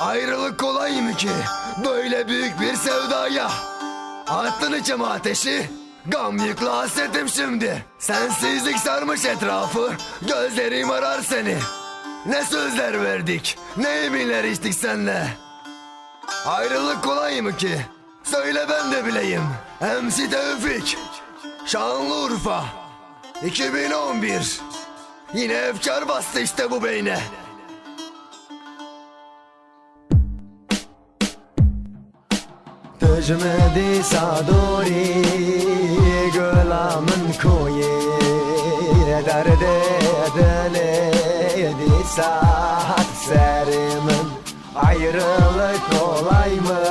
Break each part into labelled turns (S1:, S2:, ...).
S1: Ayrılık kolay mı ki? Böyle büyük bir sevdaya. Attın içime ateşi. Gam yüklü hasretim şimdi. Sensizlik sarmış etrafı. Gözlerim arar seni. Ne sözler verdik. Ne yeminler içtik senle. Ayrılık kolay mı ki? Söyle ben de bileyim. MC Tevfik. Şanlıurfa. 2011. Yine efkar bastı işte bu beyne.
S2: تجمدي صدوري قلم كوي درد deli saat serimin Ayrılık kolay mı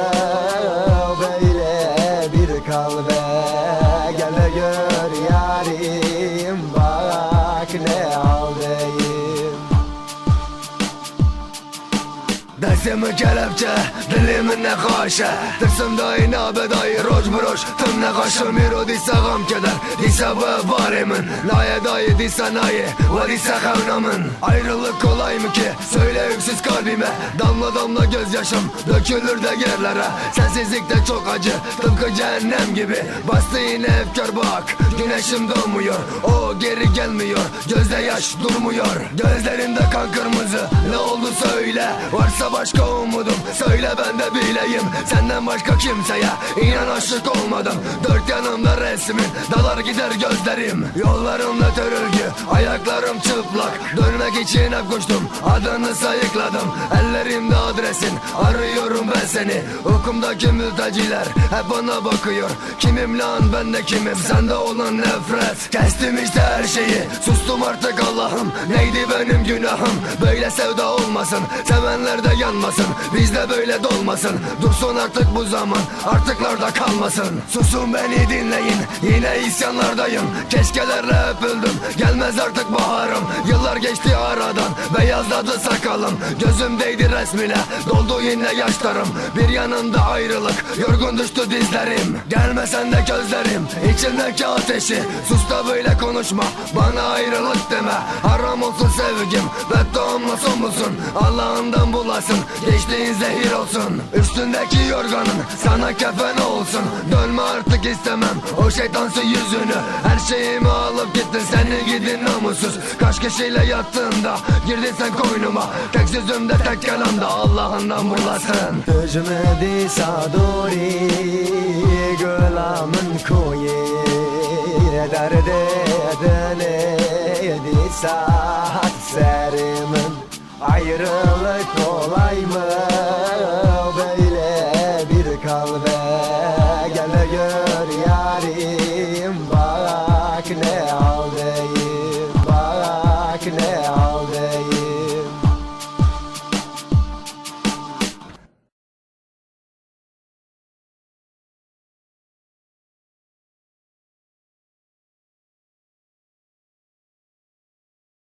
S2: böyle bir kalbe Gel de gör
S1: Desimi kelepçe, dilimin nekaşe Tırsımda inabe dayı roş broş Tım nekaşe miro dise gam keder Dise ve varimin Naye dayı dise naye Ve dise kavnamın Ayrılık kolay mı ki? Söyle yüksüz kalbime. Damla damla gözyaşım Dökülür de yerlere. Sensizlikte çok acı Tıpkı cehennem gibi. Bastı yine efkar bak Güneşim doğmuyor. O geri gelmiyor Gözde yaş durmuyor. Gözlerinde kan kırmızı Ne oldu söyle. Varsa başka umudum Söyle ben de bileyim Senden başka kimseye inan aşık olmadım. Dört yanımda resmin Dalar gider gözlerim. Yollarımda törülgü Ayaklarım çıplak. Dönmek için hep koştum Adını sayıkladım. Ellerimde adresin Arıyorum ben seni. Hukumdaki mülteciler Hep bana bakıyor. Kimim lan ben de kimim? Sende olan nefret. Kestim işte her şeyi Sustum artık Allah'ım. Neydi benim günahım? Böyle sevda olmasın Sevenler de yanmasın Bizde böyle dolmasın. Dursun artık bu zaman Artıklarda kalmasın. Susun beni dinleyin Yine isyanlardayım. Keşkelerle hep öldüm Gelmez artık baharım. Yıllar geçti aradan Beyazladı sakalım. Gözüm değdi resmine Doldu yine yaşlarım. Bir yanımda ayrılık Yorgun düştü dizlerim. Gelmesen de gözlerim İçimdeki ateşi. Sus da böyle konuşma Bana ayrılık deme. Haram olsun sevgim Bedduamla son musun? Allah'ından bulasın Gençliğin zehir olsun Üstündeki yorganın sana kefen olsun. Dönme artık istemem o şeytan su yüzünü. Her şeyimi alıp gittin seni gidin namussuz. Kaç kişiyle yattığında girdin sen koynuma. Tek sözümde tek kelamda Allah'ından bulasın.
S2: Hücmedi saduri Gülamın koyu. Derde denedi saat serimin Ayrılık kolay mı? Böyle bir kalbe. Gel gör yarim bak ne